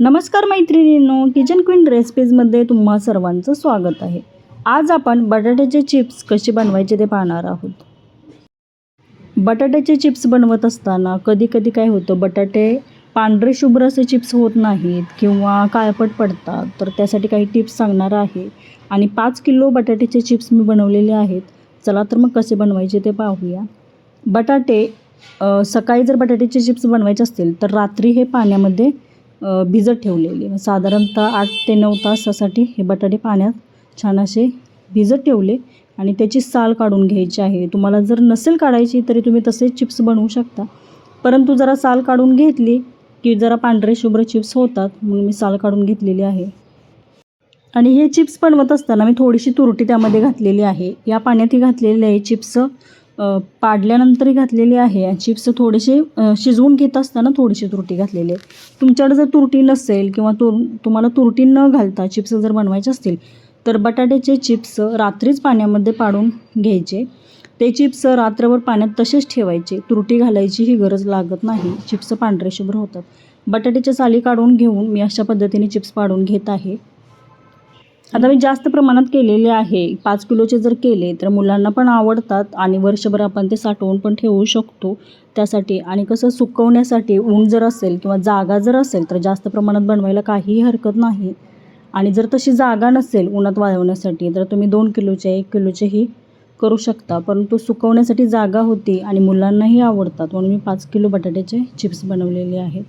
नमस्कार मैत्रिणींनो kitchen queen रेसिपीजमध्ये तुम्हा सर्वांचं स्वागत आहे. आज आपण बटाट्याचे चिप्स कसे बनवायचे ते पाहणार आहोत. बटाट्याचे चिप्स बनवत असताना कधी कधी काय होतं बटाटे पांढरे शुभ्र असे चिप्स होत नाहीत किंवा काळपट पडतात. तर त्यासाठी काही टिप्स सांगणार आहे. आणि पाच किलो बटाट्याचे चिप्स मी बनवलेले आहेत. चला तर मग कसे बनवायचे ते पाहूया. बटाटे सकाळी जर बटाट्याचे चिप्स बनवायचे असतील तर रात्री हे पाण्यामध्ये भिजत ठेवलेले साधारणतः आठ ते नऊ तासासाठी हे बटाटे पाण्यात छान असे भिजत ठेवले आणि त्याची साल काढून घ्यायची आहे. तुम्हाला जर नसेल काढायची तरी तुम्ही तसेच चिप्स बनवू शकता. परंतु जरा साल काढून घेतली की जरा पांढरे शुभ्र चिप्स होतात म्हणून मी साल काढून घेतलेली आहे. आणि हे चिप्स बनवत असताना मी थोडीशी तुरटी त्यामध्ये घातलेली आहे. या पाण्यातही घातलेली आहे चिप्स. पाडल्यानंतरही घातलेली आहे. आणि चिप्स थोडेसे शिजवून घेत असताना थोडीशी तुरटी घातलेली आहे. तुमच्याकडे जर तुरटी नसेल किंवा तुर तुम्हाला तुरटी न घालता चिप्स जर बनवायचे असतील तर बटाट्याचे चिप्स रात्रीच पाण्यामध्ये पाडून घ्यायचे. ते चिप्स रात्रभर पाण्यात तसेच ठेवायचे. तुरटी घालायची ही गरज लागत नाही. चिप्स पांढरे शुभ्र होतात. बटाट्याच्या साली काढून घेऊन मी अशा पद्धतीने चिप्स पाडून घेत आहे. आता मी जास्त प्रमाणात केलेले आहे. पाच किलोचे जर केले तर मुलांना पण आवडतात आणि वर्षभर आपण ते साठवून पण ठेवू शकतो त्यासाठी. आणि कसं सुकवण्यासाठी ऊन जर असेल किंवा जागा जर असेल तर जास्त प्रमाणात बनवायला काहीही हरकत नाही. आणि जर तशी जागा नसेल उन्हात वाळवण्यासाठी तर तुम्ही दोन किलोचे एक किलोचेही करू शकता. परंतु सुकवण्यासाठी जागा होती आणि मुलांनाही आवडतात. म्हणून मी पाच किलो बटाट्याचे चिप्स बनवलेले आहेत.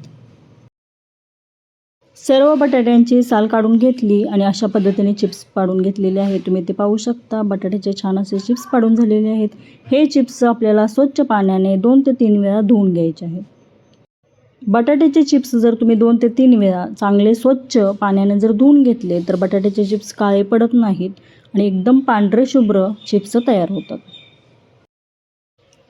सर्व बटाट्यांची साल काढून घेतली आणि अशा पद्धतीने चिप्स पाडून घेतलेले आहेत. तुम्ही ते पाहू शकता. बटाट्याचे छान असे चिप्स पाडून झालेले आहेत. हे चिप्स आपल्याला स्वच्छ पाण्याने दोन ते तीन वेळा धुवून घ्यायचे आहे बटाट्याचे चिप्स जर तुम्ही दोन ते तीन वेळा चांगले स्वच्छ पाण्याने जर धुवून घेतले तर बटाट्याचे चिप्स काळे पडत नाहीत आणि एकदम पांढरे शुभ्र चिप्स तयार होतात.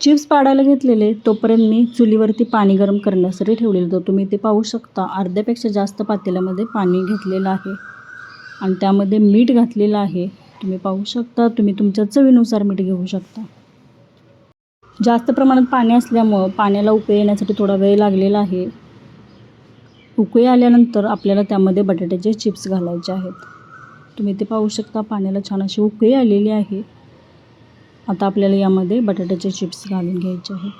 चिप्स पाडायला घेतलेले तोपर्यंत मी चुलीवरती पाणी गरम करण्यासाठी ठेवलेलं तर तुम्ही ते पाहू शकता. अर्ध्यापेक्षा जास्त पातेल्यामध्ये पाणी घेतलेलं आहे आणि त्यामध्ये मीठ घातलेलं आहे. तुम्ही पाहू शकता. तुम्ही तुमच्या चवीनुसार मीठ घेऊ शकता. जास्त प्रमाणात पाणी असल्यामुळं पाण्याला उकळी येण्यासाठी थोडा वेळ लागलेला आहे. उकळी आल्यानंतर आपल्याला त्यामध्ये बटाट्याचे चिप्स घालायचे आहेत. तुम्ही ते पाहू शकता. पाण्याला छान अशी उकळी आलेली आहे. आता आपल्याला यामध्ये बटाट्याचे चिप्स घालून घ्यायचे आहेत.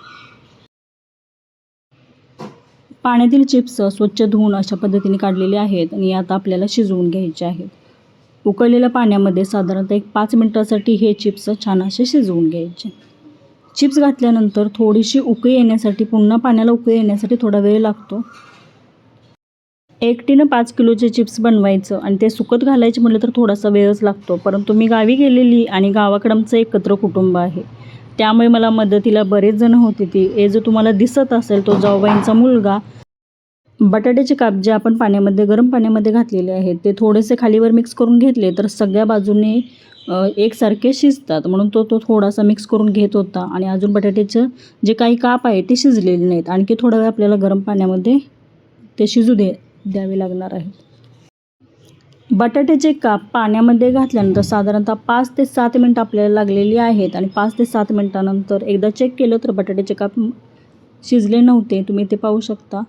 पाण्यातील चिप्स स्वच्छ धुवून अशा पद्धतीने काढलेले आहेत आणि आता आपल्याला शिजवून घ्यायचे आहेत. उकळलेल्या पाण्यामध्ये साधारणतः एक पाच मिनटासाठी हे चिप्स छान असे शिजवून घ्यायचे. चिप्स घातल्यानंतर थोडीशी उकळी येण्यासाठी पुन्हा पाण्याला उकळी येण्यासाठी थोडा वेळ लागतो. एकटीनं पाच किलोचे चिप्स बनवायचं आणि ते सुकत घालायचे म्हटलं तर थोडासा वेळच लागतो. परंतु मी गावी गेलेली आणि गावाकडं आमचं एकत्र कुटुंब आहे. त्यामुळे मला मदतीला बरेच जण होते ती. हे जो तुम्हाला दिसत असेल तो जाऊबाईंचा मुलगा. बटाट्याचे काप जे आपण पाण्यामध्ये गरम पाण्यामध्ये घातलेले आहेत ते थोडेसे खालीवर मिक्स करून घेतले तर सगळ्या बाजूने एकसारखे शिजतात. म्हणून तो तो थोडासा मिक्स करून घेत होता आणि अजून बटाट्याचं जे काही काप आहे ते शिजलेले नाहीत. आणखी थोडा वेळ आपल्याला गरम पाण्यामध्ये ते शिजू दे द्यावे लागणार आहे बटाट्याचे काप पाण्यामध्ये घातल्यानंतर साधारणतः पाच ते सात मिनटं आपल्याला लागलेली आहेत आणि पाच ते सात मिनटानंतर एकदा चेक केलं तर बटाट्याचे काप शिजले नव्हते. तुम्ही ते पाहू शकता.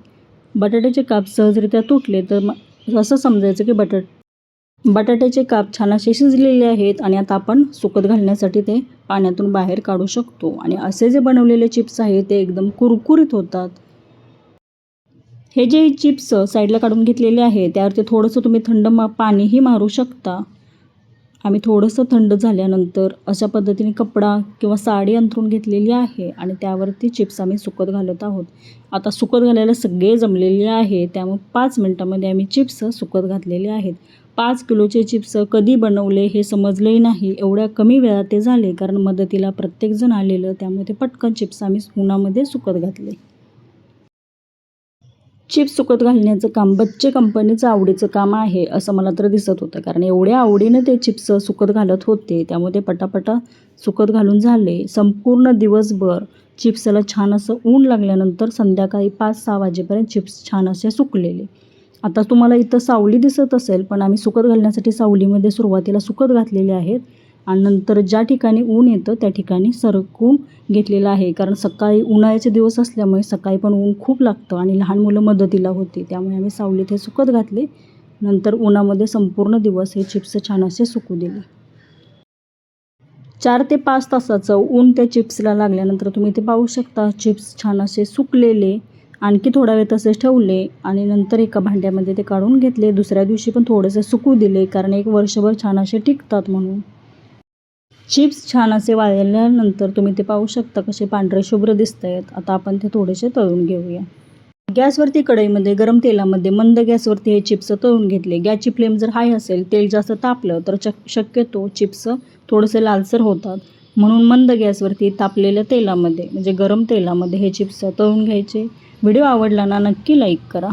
बटाट्याचे काप सहजरित्या तुटले तर मग असं समजायचं की बटाट बटाट्याचे काप छान असे शिजलेले आहेत आणि आता आपण सुकत घालण्यासाठी ते पाण्यातून बाहेर काढू शकतो. आणि असे जे बनवलेले चिप्स आहेत ते एकदम कुरकुरीत होतात. हे जे चिप्स साईडला काढून घेतलेले आहे त्यावरती थोडंसं तुम्ही थंड मा पाणीही मारू शकता. आम्ही थोडंसं थंड झाल्यानंतर अशा पद्धतीने कपडा किंवा साडी अंथरून घेतलेली आहे आणि त्यावरती चिप्स आम्ही सुकत घालत आहोत. आता सुकत घालायला सगळे जमलेले आहे त्यामुळे पाच मिनटामध्ये आम्ही चिप्स सुकत घातलेले आहेत. पाच किलोचे चिप्स कधी बनवले हे समजलंही नाही एवढ्या कमी वेळात ते झाले कारण मदतीला प्रत्येकजण आलेलं त्यामुळे ते पटकन चिप्स आम्ही उन्हामध्ये सुकत घातले. चिप्स सुकत घालण्याचं काम बच्चे कंपनीचं आवडीचं काम आहे असं मला तर दिसत होतं. कारण एवढ्या आवडीनं ते चिप्स सुकत घालत होते त्यामुळे ते पटापटा सुकत घालून झाले. संपूर्ण दिवसभर चिप्सला छान असं ऊन लागल्यानंतर संध्याकाळी पाच सहा वाजेपर्यंत चिप्स छान असे सुकलेले. आता तुम्हाला इथं सावली दिसत असेल पण आम्ही सुकत घालण्यासाठी सावलीमध्ये सुरुवातीला सुकत घातलेले आहेत. आणि नंतर ज्या ठिकाणी ऊन येतं त्या ठिकाणी सरकून घेतलेलं आहे. कारण सकाळी उन्हाळ्याचे दिवस असल्यामुळे सकाळी पण ऊन खूप लागतं आणि लहान मुलं मदतीला होती. त्यामुळे आम्ही सावलीत हे सुकत घातले. नंतर उन्हामध्ये संपूर्ण दिवस हे चिप्स छान असे सुकू दिले. चार ते पाच तासाचं ऊन त्या चिप्सला लागल्यानंतर तुम्ही ते पाहू शकता चिप्स छान असे सुकलेले आणखी थोडा वेळ तसेच ठेवले आणि नंतर एका भांड्यामध्ये ते काढून घेतले. दुसऱ्या दिवशी पण थोडेसे सुकू दिले कारण एक वर्षभर छान असे टिकतात म्हणून. चिप्स छान असे वाळल्यानंतर तुम्ही ते पाहू शकता कसे पांढरे शुभ्र दिसत आहेत आता आपण ते थोडेसे तळून घेऊया. गॅसवरती कढईमध्ये गरम तेलामध्ये मंद गॅसवरती हे चिप्स तळून घेतले. गॅसची फ्लेम जर हाय असेल तेल जास्त तापलं तर चक शक्यतो चिप्स थोडेसे लालसर होतात. म्हणून मंद गॅसवरती तापलेल्या तेलामध्ये म्हणजे गरम तेलामध्ये हे चिप्स तळून घ्यायचे. व्हिडिओ आवडला ना नक्की लाईक करा.